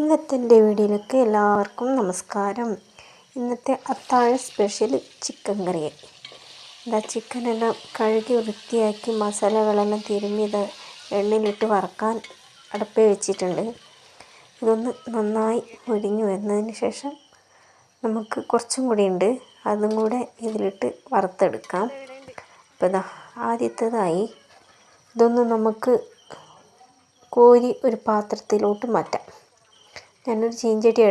ഇന്നത്തെ എന്റെ വീഡിയോയിലേക്ക് എല്ലാവർക്കും നമസ്കാരം. ഇന്നത്തെ അത്താഴ സ്പെഷ്യൽ ചിക്കൻ കറി എന്താ ചിക്കനെല്ലാം കഴുകി വൃത്തിയാക്കി മസാലകളെല്ലാം തിരുമ്മി ഇത് എണ്ണയിലിട്ട് വറക്കാൻ അടുപ്പേ വെച്ചിട്ടുണ്ട്. ഇതൊന്ന് നന്നായി ഒഴിഞ്ഞു വരുന്നതിന് ശേഷം നമുക്ക് കുറച്ചും കൂടി ഉണ്ട്. അതും കൂടെ ഇതിലിട്ട് വറുത്തെടുക്കാം. അപ്പോൾ ഇതാ ആദ്യത്തേതായി ഇതൊന്ന് നമുക്ക് കോരി ഒരു പാത്രത്തിലോട്ട് മാറ്റാം. ഞാനൊരു ചീഞ്ചട്ടി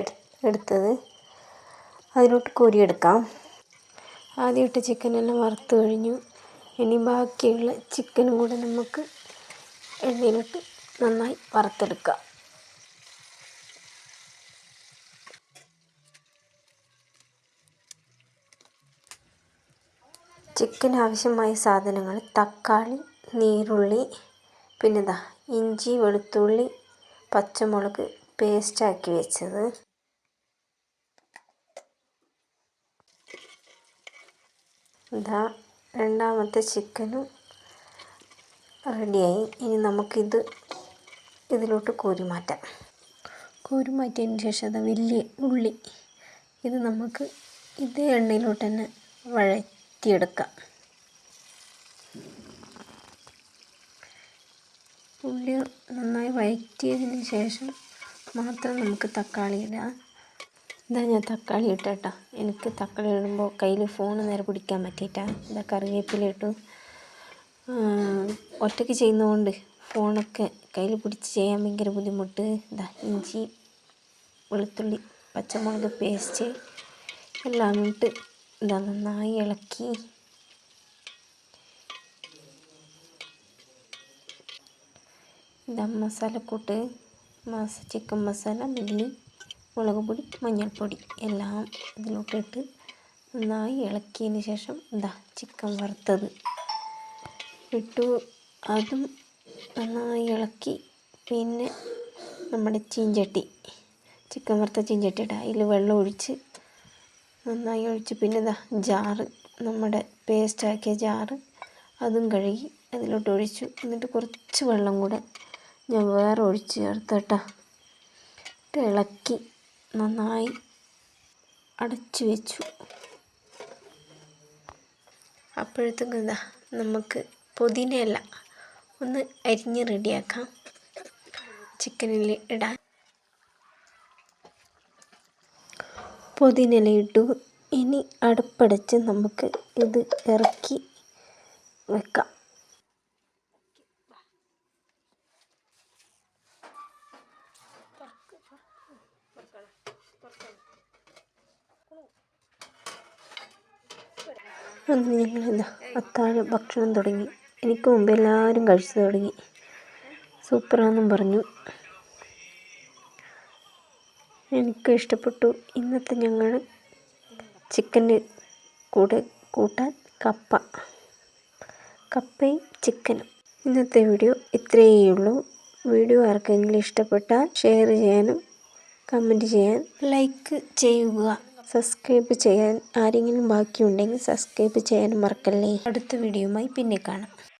എടുത്തത്. അതിലോട്ട് കോരിയെടുക്കാം. ചിക്കൻ ചിക്കനെല്ലാം വറുത്ത് കഴിഞ്ഞു. ഇനി ബാക്കിയുള്ള ചിക്കനും കൂടെ നമുക്ക് എണ്ണയിലിട്ട് നന്നായി വറുത്തെടുക്കാം. ചിക്കൻ ആവശ്യമായ സാധനങ്ങൾ തക്കാളി നീരുള്ളി പിന്നെന്താ ഇഞ്ചി വെളുത്തുള്ളി പച്ചമുളക് പേസ്റ്റാക്കി വെച്ചത്. ഇതാ രണ്ടാമത്തെ ചിക്കനും റെഡിയായി ഇനി നമുക്കിത് ഇതിലോട്ട് കോരി മാറ്റാം കോരി മാറ്റിയതിന് ശേഷം അത് വലിയ ഉള്ളി. ഇത് നമുക്ക് ഇതേ എണ്ണയിലോട്ട് തന്നെ വഴറ്റിയെടുക്കാം. ഉള്ളി നന്നായി വഴറ്റിയതിന് ശേഷം മാത്രം നമുക്ക് തക്കാളി ഇടാം. ഇതാ ഞാൻ തക്കാളി ഇട്ടേട്ടാ എനിക്ക് തക്കാളി ഇടുമ്പോൾ കയ്യിൽ ഫോൺ നേരെ പിടിക്കാൻ പറ്റിയിട്ട. ഇതാ കറിവേപ്പില ഇട്ടു. ഒറ്റയ്ക്ക് ചെയ്യുന്നതുകൊണ്ട് ഫോണൊക്കെ കയ്യിൽ പിടിച്ച് ചെയ്യാൻ ഭയങ്കര ബുദ്ധിമുട്ട്. ഇതാ ഇഞ്ചി വെളുത്തുള്ളി പച്ചമുളക് പേസ്റ്റ് എല്ലാം ഇട്ട് ഇതാ നന്നായി ഇളക്കി. ഇതാ മസാലക്കൂട്ട്. മസ ചിക്കൻ മസാല മല്ലി മുളക് പൊടി മഞ്ഞൾപ്പൊടി എല്ലാം ഇതിലോട്ടിട്ട് നന്നായി ഇളക്കിയതിന് ശേഷം എന്താ ചിക്കൻ വറുത്തത്. ഇട്ടു. അതും നന്നായി ഇളക്കി. പിന്നെ നമ്മുടെ ചീഞ്ചട്ടി. ചിക്കൻ വറുത്ത ചീഞ്ചട്ടി ഇടാം. അതിൽ വെള്ളം ഒഴിച്ച് നന്നായി ഒഴിച്ച്. പിന്നെ ഇതാ ജാറ് നമ്മുടെ പേസ്റ്റാക്കിയ ജാറ്. അതും കഴുകി അതിലോട്ട് ഒഴിച്ചു. എന്നിട്ട് കുറച്ച് വെള്ളം കൂടെ ഞാൻ വേറെ ഒഴിച്ച് ചേർത്തട്ടാ. ഇളക്കി. നന്നായി അടച്ചു വെച്ചു. അപ്പോഴത്തേക്കും എന്താ നമുക്ക് പുതിനയില ഒന്ന് അരിഞ്ഞ് റെഡിയാക്കാം. ചിക്കനിൽ ഇടാൻ. പുതിനയില ഇട്ടു. ഇനി അടുപ്പടച്ച് നമുക്ക് ഇത് ഇറക്കി വെക്കാം. അന്ന് ഞങ്ങൾ എന്താ അത്താഴ ഭക്ഷണം തുടങ്ങി. എനിക്ക് മുമ്പ് എല്ലാവരും കഴിച്ചു തുടങ്ങി. സൂപ്പറാണെന്നും പറഞ്ഞു. എനിക്ക് ഇഷ്ടപ്പെട്ടു. ഇന്നത്തെ ഞങ്ങൾ ചിക്കന്റെ കൂടെ കൂട്ടാൻ കപ്പ. കപ്പയും ചിക്കനും. ഇന്നത്തെ വീഡിയോ ഇത്രയേ ഉള്ളൂ വീഡിയോ ആർക്കെങ്കിലും ഇഷ്ടപ്പെട്ടാൽ ഷെയർ ചെയ്യാനും കമന്റ് ചെയ്യാൻ ലൈക്ക് ചെയ്യുക. സബ്സ്ക്രൈബ് ചെയ്യാൻ ആരെങ്കിലും ബാക്കിയുണ്ടെങ്കിൽ സബ്സ്ക്രൈബ് ചെയ്യാൻ മറക്കല്ലേ. അടുത്ത വീഡിയോയുമായി പിന്നെ കാണാം.